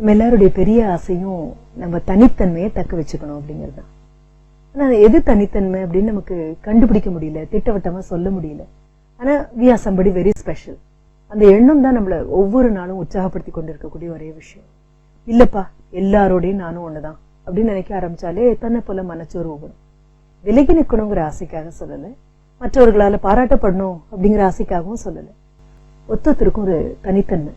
நம்ம எல்லாருடைய பெரிய ஆசையும் நம்ம தனித்தன்மையை தக்க வச்சுக்கணும் அப்படிங்கிறது தான். ஆனா எது தனித்தன்மை அப்படின்னு நமக்கு கண்டுபிடிக்க முடியல திட்டவட்டமாக சொல்ல முடியல. ஆனால் we are somebody very special அந்த எண்ணம் தான் நம்மளை ஒவ்வொரு நாளும் உற்சாகப்படுத்தி கொண்டிருக்கக்கூடிய ஒரே விஷயம். இல்லைப்பா எல்லாரோடையும் நானும் ஒன்று தான் அப்படின்னு நினைக்க ஆரம்பித்தாலே தன்னை போல மனச்சோர்வு வரும் விலகி நிற்கணுங்கிற ஆசைக்காக சொல்லலை. மற்றவர்களால் பாராட்டப்படணும் அப்படிங்கிற ஆசைக்காகவும் சொல்லலை. ஒத்தத்திற்கும் ஒரு தனித்தன்மை.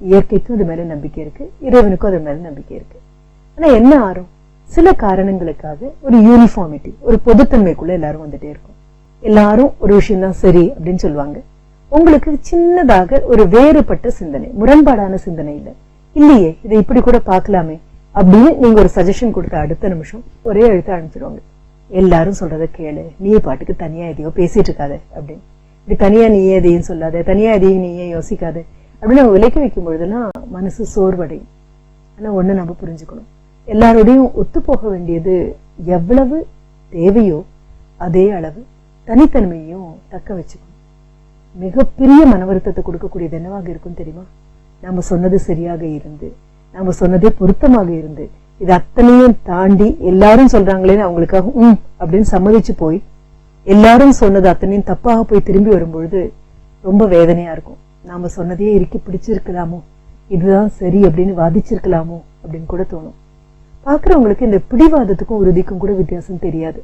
இயற்கைக்கும் அது மேல நம்பிக்கை இருக்கு இறைவனுக்கும் அது மேல நம்பிக்கை இருக்கு. ஆனா என்ன ஆறும்? சில காரணங்களுக்காக ஒரு யூனிஃபார்மிட்டி ஒரு பொதுத்தன்மைக்குள்ள எல்லாரும் வந்துட்டே இருக்கும். எல்லாரும் ஒரு விஷயம் தான் சரி அப்படின்னு சொல்லுவாங்க. உங்களுக்கு சின்னதாக ஒரு வேறுபட்ட சிந்தனை முரண்பாடான சிந்தனை இல்ல. இல்லையே இதை இப்படி கூட பார்க்கலாமே அப்படின்னு நீங்க ஒரு சஜஷன் கொடுத்த அடுத்த நிமிஷம் ஒரே எழுத்த அனுப்பிச்சிடுவாங்க. எல்லாரும் சொல்றதை கேளு நீ பாட்டுக்கு தனியா எதையோ பேசிட்டு இருக்காது அப்படின்னு. இப்படி தனியா நீ எதையும் சொல்லாத தனியா எதையும் நீயே யோசிக்காது. அப்படின்னு நம்ம விலைக்கு வைக்கும் பொழுதுலாம் மனசு சோர்வடையும். ஆனால் ஒன்று நம்ம புரிஞ்சுக்கணும். எல்லாரோடையும் ஒத்து போக வேண்டியது எவ்வளவு தேவையோ அதே அளவு தனித்தன்மையும் தக்க வச்சுக்கணும். மிகப்பெரிய மன வருத்தத்தை கொடுக்கக்கூடியது என்னவாக இருக்கும் தெரியுமா? நம்ம சொன்னது சரியாக இருந்து நம்ம சொன்னதே பொருத்தமாக இருந்து இது அத்தனையும் தாண்டி எல்லாரும் சொல்றாங்களேன்னு அவங்களுக்காக உம் அப்படின்னு சம்மதிச்சு போய் எல்லாரும் சொன்னது அத்தனையும் தப்பாக போய் திரும்பி வரும்பொழுது ரொம்ப வேதனையா இருக்கும். நாம சொன்னதையே இறுக்கி பிடிச்சிருக்கலாமோ? இதுதான் சரி அப்படின்னு வாதிச்சிருக்கலாமோ? அப்படின்னு கூட தோணும். பாக்குறவங்களுக்கு இந்த பிடிவாதத்துக்கும் உறுதிக்கும் கூட வித்தியாசம் தெரியாது.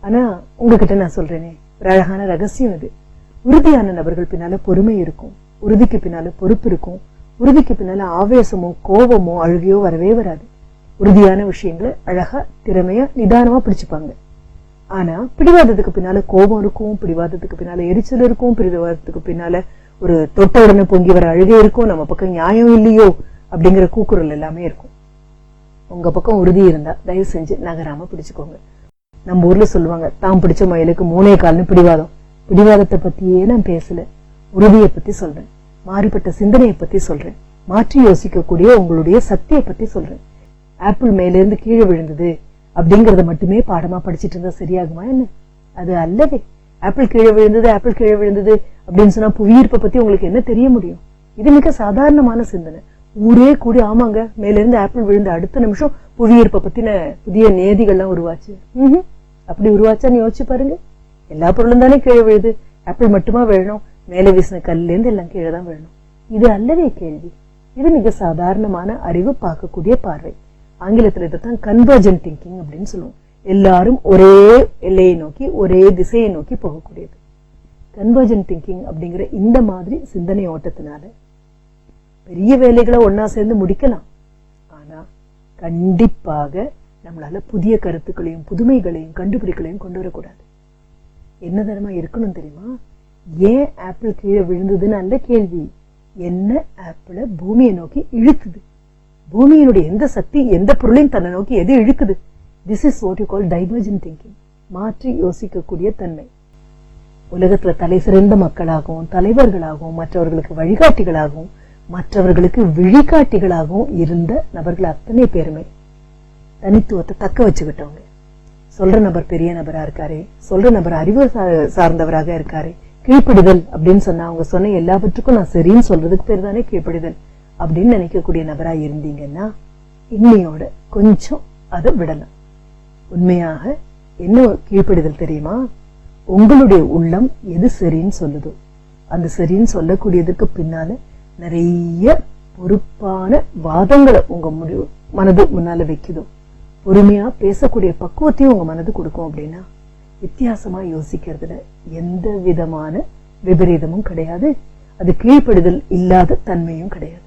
ஆனா உங்ககிட்ட நான் சொல்றேனே ஒரு அழகான ரகசியம் இது. உறுதியான நபர்கள் பின்னால பொறுமை இருக்கும். உறுதிக்கு பின்னால பொறுப்பு இருக்கும். உறுதிக்கு பின்னால ஆவேசமோ கோபமோ அழுகையோ வரவே வராது. உறுதியான விஷயங்களை அழகா திறமையா நிதானமா பிடிச்சுப்பாங்க. ஆனா பிடிவாதத்துக்கு பின்னால கோபம் இருக்கும் பிடிவாதத்துக்கு பின்னால எரிச்சல் இருக்கும் பிடிவாதத்துக்கு பின்னால ஒரு தொட்ட உடனே பொங்கி வர அழுகை இருக்கும் நம்ம பக்கம் நியாயம் இல்லையோ அப்படிங்கிற கூக்குரல் எல்லாமே இருக்கும். உங்க பக்கம் உறுதி இருந்தா தயவு செஞ்சு நகராம பிடிச்சுக்கோங்க. நம்ம ஊர்ல சொல்லுவாங்க தாம் பிடிச்ச மயிலுக்கு மூணே கால்னு பிடிவாதம். பிடிவாதத்தை பத்தியே நான் பேசல. உறுதியை பத்தி சொல்றேன். மாறுபட்ட சிந்தனையை பத்தி சொல்றேன். மாற்றி யோசிக்கக்கூடிய உங்களுடைய சக்தியை பத்தி சொல்றேன். ஆப்பிள் மேல இருந்து கீழே விழுந்தது அப்படிங்கறத மட்டுமே பாடமா படிச்சிட்டு இருந்தா சரியாகுமா என்ன? அது அல்லவே. ஆப்பிள் கீழே விழுந்தது ஆப்பிள் கீழே விழுந்தது அப்படின்னு சொன்னா புவியீர்ப்பை பத்தி உங்களுக்கு என்ன தெரிய முடியும்? இது மிக சாதாரணமான சிந்தனை. ஊரே கூடி ஆமாங்க மேல இருந்து ஆப்பிள் விழுந்த அடுத்த நிமிஷம் புவியீர்ப்பை பத்தின புதிய நேதிகள்லாம் உருவாச்சு. ம்ஹும். அப்படி உருவாச்சான்னு யோசிச்சு பாருங்க. எல்லா பொருளும் தானே கீழே விழுது. ஆப்பிள் மட்டுமா விழணும்? மேலே வீசின கல்லேருந்து எல்லாம் கீழே தான் விழணும். இது அல்லவே கேள்வி. இது மிக சாதாரணமான அறிவு பார்க்கக்கூடிய பார்வை. ஆங்கிலத்துல இதைத்தான் கன்வர்ஜென்ட் திங்கிங் அப்படின்னு சொல்லுவோம். எல்லாரும் ஒரே எல்லையை நோக்கி ஒரே திசையை நோக்கி போகக்கூடியது. கன்வர்ஜன் திங்கிங் அப்படிங்கிற இந்த மாதிரி சிந்தனை ஓட்டத்தினால பெரிய வேலைகளை ஒன்னா சேர்ந்து முடிக்கலாம். ஆனா கண்டிப்பாக நம்மளால புதிய கருத்துக்களையும் புதுமைகளையும் கண்டுபிடிக்கலையும் கொண்டு வரக்கூடாது. என்ன தரமா இருக்கணும் தெரியுமா? ஏன் ஆப்பிள் கீழே விழுந்ததுன்னு அந்த கேள்வி. என்ன ஆப்பிளை பூமியை நோக்கி இழுக்குது பூமியினுடைய எந்த சக்தி எந்த பொருளையும் தன்னை நோக்கி எது இழுக்குது? This is what you call divergent thinking மாற்றி யோசிக்கக்கூடிய தன்மை. உலகத்துல தலை சிறந்த மக்களாகவும் தலைவர்களாகவும் மற்றவர்களுக்கு வழிகாட்டிகளாகவும் மற்றவர்களுக்கு விழிகாட்டிகளாகவும் இருந்த நபர்கள் அத்தனை பேருமே தனித்துவத்தை தக்க வச்சுக்கிட்டவங்க. சொல்ற நபர் பெரிய நபரா இருக்காரு சொல்ற நபர் அறிவு சார்ந்தவராக இருக்காரு கீழ்ப்பிடுதல் அப்படின்னு சொன்னா அவங்க சொன்ன எல்லாவற்றுக்கும் நான் சரின்னு சொல்றதுக்கு பேர் தானே கீழ்ப்பிடுதல் அப்படின்னு நினைக்கக்கூடிய நபரா இருந்தீங்கன்னா இன்னையோட கொஞ்சம் அதை விடலாம். உண்மையாக என்ன கீழ்ப்பிடுதல் தெரியுமா? உங்களுடைய உள்ளம் எது சரின்னு சொல்லுதோ. அந்த சரின்னு சொல்லக்கூடியதுக்கு பின்னால நிறைய பொறுப்பான வாதங்களை உங்க முடிவு மனது முன்னால வைக்குதோ. பொறுமையா பேசக்கூடிய பக்குவத்தையும் உங்க மனது கொடுக்கும் அப்படின்னா வித்தியாசமா யோசிக்கிறதுல எந்த விதமான விபரீதமும் கிடையாது. அது கீழ்ப்படுதல் இல்லாத தன்மையும் கிடையாது.